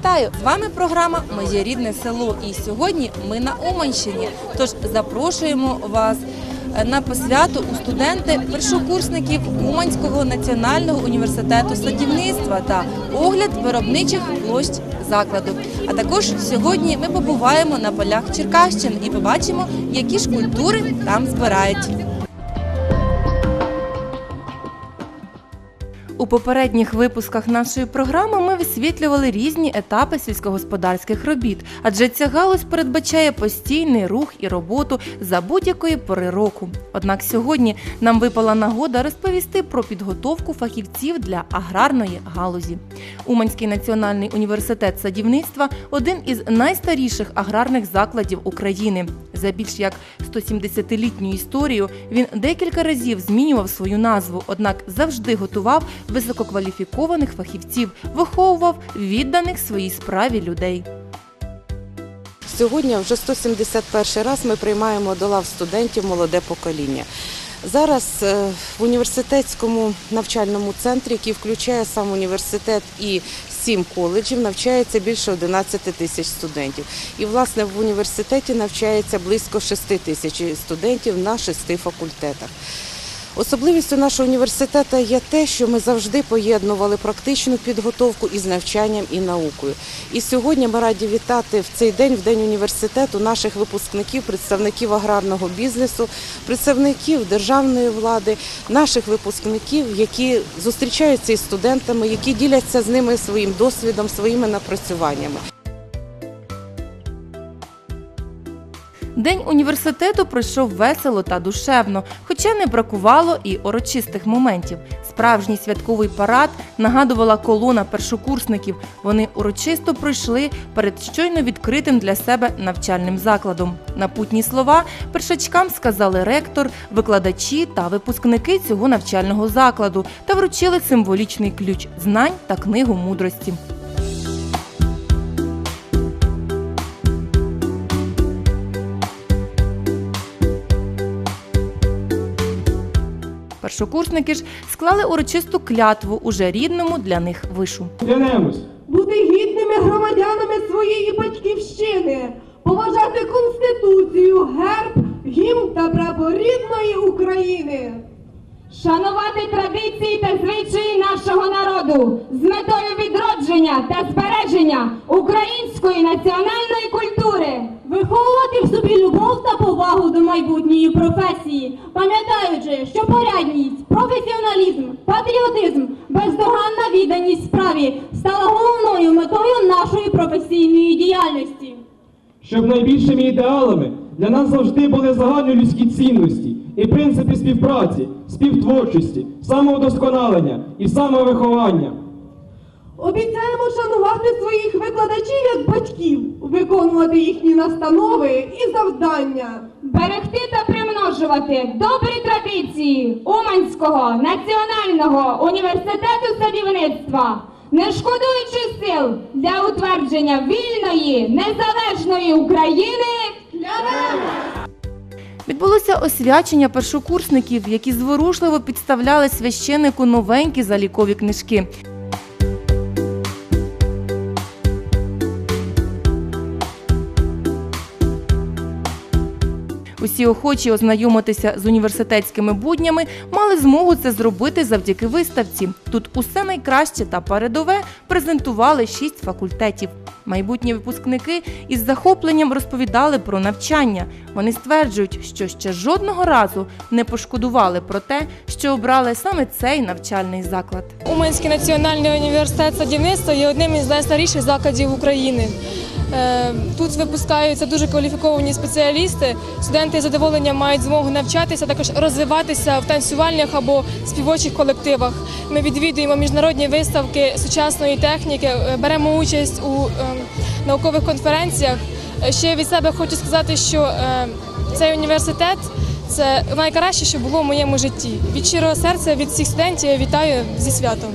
Вітаю! З вами програма Моє рідне село. І сьогодні ми на Уманщині. Тож запрошуємо вас е, на посвяту у студенти першокурсників Уманського національного університету садівництва та огляд виробничих площ закладу. А також сьогодні ми побуваємо на полях Черкащини і побачимо, які ж культури там збирають. У попередніх випусках нашої програми ми висвітлювали різні етапи сільськогосподарських робіт, адже ця галузь передбачає постійний рух і роботу за будь-якої пори року. Однак сьогодні нам випала нагода розповісти про підготовку фахівців для аграрної галузі. Уманський національний університет садівництва один із найстаріших аграрних закладів України. За більш як 170-літню історію він декілька разів змінював свою назву, однак завжди готував висококваліфікованих фахівців, виховував відданих своїй справі людей. Сьогодні вже 171 раз ми приймаємо до лав студентів молоде покоління. Зараз е, в університетському навчальному центрі, який включає сам університет і сім коледжів, навчається більше 11 тисяч студентів. І, власне, в університеті навчається близько 6 тисяч студентів на шести факультетах. Особливістю нашого університету є те, що ми завжди поєднували практичну підготовку із навчанням і наукою. І сьогодні ми раді вітати в цей день, в день університету, наших випускників, представників аграрного бізнесу, представників державної влади, наших випускників, які зустрічаються із студентами, які діляться з ними своїм досвідом, своїми напрацюваннями. День університету пройшов весело та душевно, хоча не бракувало і урочистих моментів. Справжній святковий парад нагадувала колона першокурсників. Вони урочисто пройшли перед щойно відкритим для себе навчальним закладом. Напутні слова першачкам сказали ректор, викладачі та випускники цього навчального закладу та вручили символічний ключ знань та книгу мудрості. Першокурсники ж склали урочисту клятву уже рідному для них вишу. Клянемось. бути гідними громадянами своєї батьківщини, поважати Конституцію, герб, гімн та прапор рідної України. Шанувати традиції та звичаї нашого народу з метою відродження та збереження української національної культури. Виховувати в собі любов та повагу до майбутньої професії, пам'ятаючи, що порядність, професіоналізм, патріотизм, бездоганна відданість справі стала головною метою нашої професійної діяльності. Щоб найбільшими ідеалами для нас завжди були загальнолюдські цінності і принципи співпраці, співтворчості, самовдосконалення і самовиховання. Обіцяємо шанувати своїх викладачів як батьків, виконувати їхні настанови і завдання. Берегти та примножувати добрі традиції Уманського національного університету садівництва, не шкодуючи сил для утвердження вільної незалежної України. Відбулося освячення першокурсників, які зворушливо підставляли священику новенькі залікові книжки. Усі охочі ознайомитися з університетськими буднями мали змогу це зробити завдяки виставці. Тут усе найкраще та передове презентували шість факультетів. Майбутні випускники із захопленням розповідали про навчання. Вони стверджують, що ще жодного разу не пошкодували про те, що обрали саме цей навчальний заклад. Уманський національний університет садівництва є одним із найстаріших закладів України. Е, Тут випускаються дуже кваліфіковані спеціалісти. Студенти з задоволенням мають змогу навчатися, також розвиватися в танцювальних або співочих колективах. Ми відвідуємо міжнародні виставки сучасної техніки, е, беремо участь у е, наукових конференціях. Ще від себе хочу сказати, що цей університет це найкраще, що було в моєму житті. Від щирого серця від всіх студентів вітаю зі святом.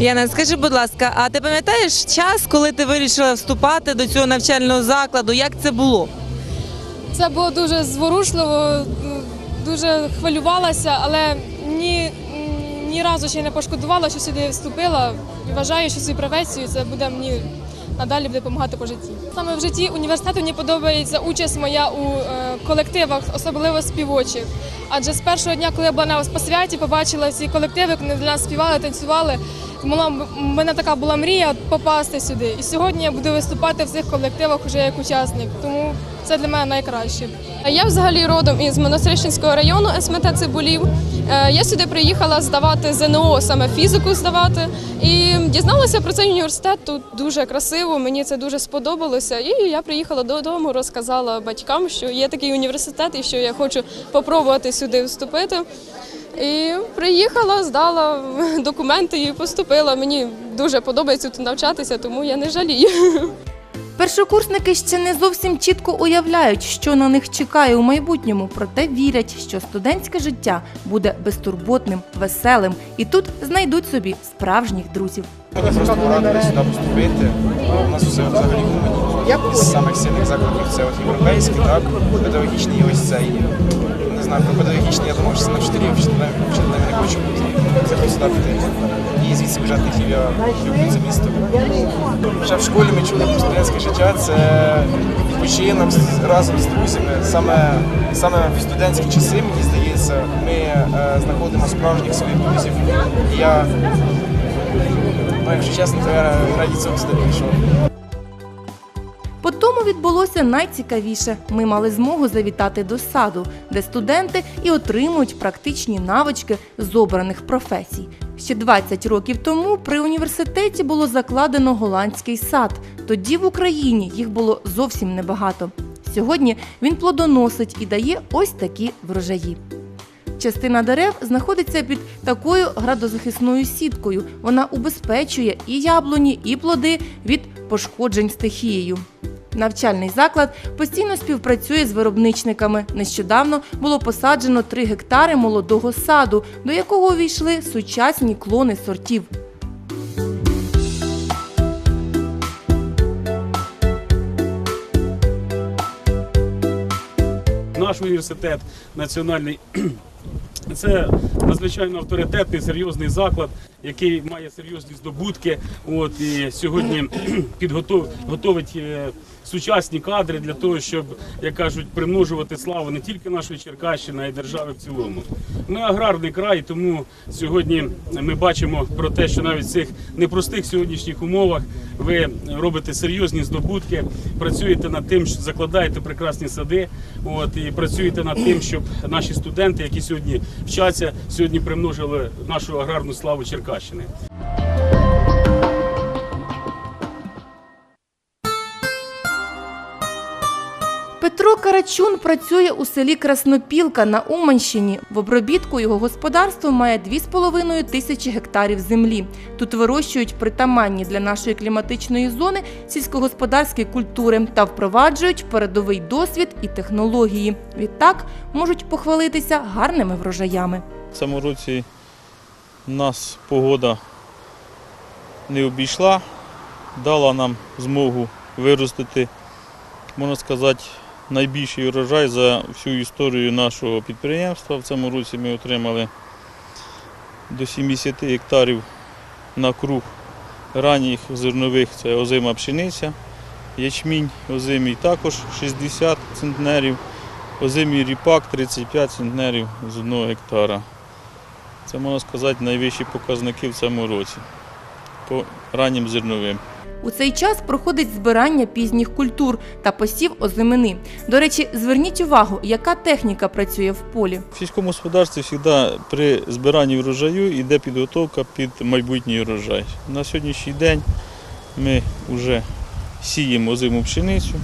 Яна, скажи, будь ласка, а ти пам'ятаєш час, коли ти вирішила вступати до цього навчального закладу? Як це було? Це було дуже зворушливо, дуже хвилювалася, але ні, ні разу ще не пошкодувала, що сюди вступила. І вважаю, що цю професію це буде мені надалі буде допомагати по житті. Саме в житті університету мені подобається участь моя у е, колективах, особливо співочих. Адже з першого дня, коли я була на посвяті, побачила ці колективи, вони для нас співали, танцювали. В мене така була мрія попасти сюди. І сьогодні я буду виступати в цих колективах вже як учасник. Тому це для мене найкраще. Я взагалі родом із Монастирищенського району СМТ Цибулів. Е, Я сюди приїхала здавати ЗНО, саме фізику здавати. І дізналася про цей університет. Тут дуже красиво, мені це дуже сподобалося. І я приїхала додому, розказала батькам, що є такий університет і що я хочу попробувати сюди вступити. І приїхала, здала документи і поступила. Мені дуже подобається тут навчатися, тому я не жалію. Першокурсники ще не зовсім чітко уявляють, що на них чекає у майбутньому, проте вірять, що студентське життя буде безтурботним, веселим і тут знайдуть собі справжніх друзів. Ми просто порадили сюди поступити. У нас все взагалі гумані. З самих сильних закладів це от європейський, так, педагогічний і ось цей. Знаю, про педагогічний я думав, що на вчителів, вчителем вчителем не хочу бути. Захотів сюди. І звідси бюджет Львів я люблю це місто. Ще в школі ми чули про студентське життя, це відпочинок разом з друзями. Саме, саме в студентські часи, мені здається, ми е, знаходимо справжніх своїх друзів. І я Ну, якщо чесно, то я раді цього сюди прийшов. По тому відбулося найцікавіше. Ми мали змогу завітати до саду, де студенти і отримують практичні навички з обраних професій. Ще 20 років тому при університеті було закладено голландський сад. Тоді в Україні їх було зовсім небагато. Сьогодні він плодоносить і дає ось такі врожаї. Частина дерев знаходиться під такою градозахисною сіткою. Вона убезпечує і яблуні, і плоди від пошкоджень стихією. Навчальний заклад постійно співпрацює з виробничниками. Нещодавно було посаджено 3 гектари молодого саду, до якого увійшли сучасні клони сортів. Наш університет національний це надзвичайно авторитетний, серйозний заклад, який має серйозні здобутки. От і сьогодні підготов готовить е, сучасні кадри для того, щоб, як кажуть, примножувати славу не тільки нашої Черкащини, а й держави в цілому. Ми аграрний край, тому сьогодні ми бачимо про те, що навіть в цих непростих сьогоднішніх умовах ви робите серйозні здобутки, працюєте над тим, що закладаєте прекрасні сади. От і працюєте над тим, щоб наші студенти, які сьогодні вчаться, сьогодні примножили нашу аграрну славу Черкащини. Петро Карачун працює у селі Краснопілка на Уманщині. В обробітку його господарство має 2,5 тисячі гектарів землі. Тут вирощують притаманні для нашої кліматичної зони сільськогосподарські культури та впроваджують передовий досвід і технології. Відтак можуть похвалитися гарними врожаями. В цьому році нас погода не обійшла, дала нам змогу виростити, можна сказати, найбільший урожай за всю історію нашого підприємства. В цьому році ми отримали до 70 гектарів на круг ранніх зернових це озима пшениця, ячмінь озимий також 60 центнерів, озимий ріпак 35 центнерів з одного гектара. Це можна сказати найвищі показники в цьому році по раннім зерновим. У цей час проходить збирання пізніх культур та посів озимини. До речі, зверніть увагу, яка техніка працює в полі. В сільському господарстві завжди при збиранні врожаю йде підготовка під майбутній урожай. На сьогоднішній день ми вже сіємо озиму пшеницю,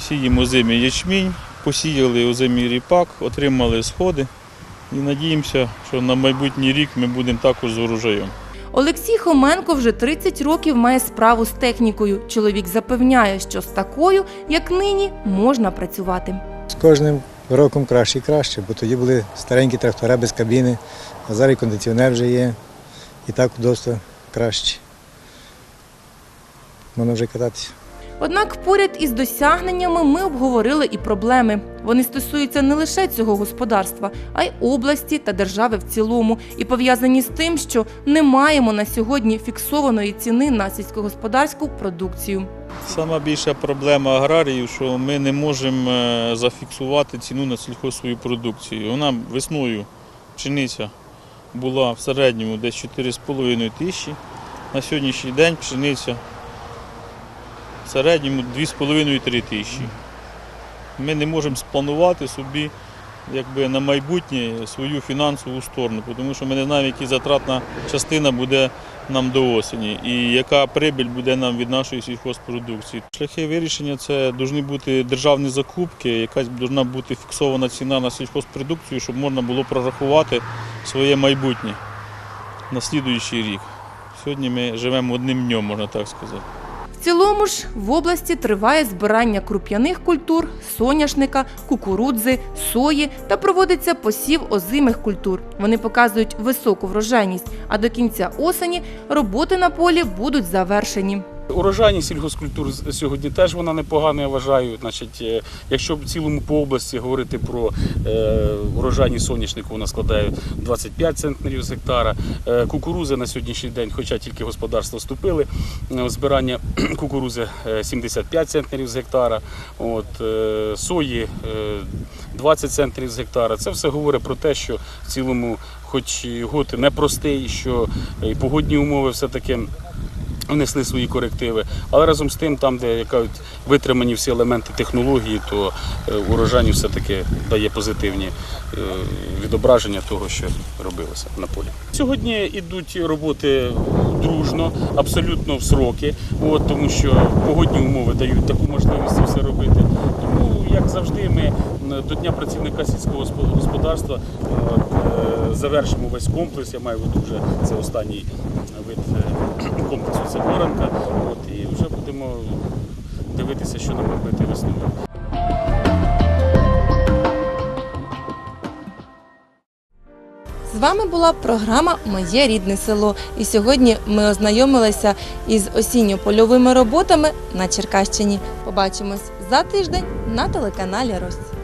сіємо озимий ячмінь, посіяли озимий ріпак, отримали сходи і надіємося, що на майбутній рік ми будемо також з урожаєм. Олексій Хоменко вже 30 років має справу з технікою. Чоловік запевняє, що з такою, як нині, можна працювати. З кожним роком краще і краще, бо тоді були старенькі трактора без кабіни, а зараз і кондиціонер вже є, і так досить краще. Можна вже кататися. Однак поряд із досягненнями ми обговорили і проблеми. Вони стосуються не лише цього господарства, а й області та держави в цілому, і пов'язані з тим, що не маємо на сьогодні фіксованої ціни на сільськогосподарську продукцію. Сама більша проблема аграріїв, що ми не можемо е, зафіксувати ціну на сільхозсвою продукцію. Вона весною пшениця була в середньому десь 4,5 тисячі. На сьогоднішній день пшениця в середньому 2,5-3 тисячі. Ми не можемо спланувати собі якби, на майбутнє свою фінансову сторону, тому що ми не знаємо, яка затратна частина буде нам до осені і яка прибіль буде нам від нашої сільхозпродукції. Шляхи вирішення це повинні бути державні закупки, якась повинна бути фіксована ціна на сільхозпродукцію, щоб можна було прорахувати своє майбутнє на слідуючий рік. Сьогодні ми живемо одним днем, можна так сказати. Цілому ж в області триває збирання круп'яних культур, соняшника, кукурудзи, сої та проводиться посів озимих культур. Вони показують високу врожайність, а до кінця осені роботи на полі будуть завершені. Урожайність сільгоспкультур з- сьогодні теж вона непогана, я вважаю. Значить, е, якщо в цілому по області говорити про е, урожайність соняшнику, вона складає 25 центнерів з гектара. Е, кукурузи на сьогоднішній день, хоча тільки господарства вступили, збирання кукурузи е, 75 центнерів з гектара. От, сої е, 20 центнерів з гектара. Це все говорить про те, що в цілому, хоч год непростий, що і погодні умови все-таки внесли свої корективи. Але разом з тим, там, де яка, витримані всі елементи технології, то е, урожайність все-таки дає позитивні е, відображення того, що робилося на полі. Сьогодні йдуть роботи дружно, абсолютно в сроки, от, тому що погодні умови дають таку можливість все робити. Тому, як завжди, ми до Дня працівника сільського госпо- господарства е, завершимо весь комплекс. Я маю вже це останній комплексу, це оранка. От, і вже будемо дивитися, що нам робити весною. З вами була програма Моє рідне село. І сьогодні ми ознайомилися із осінньо-польовими роботами на Черкащині. Побачимось за тиждень на телеканалі Рось.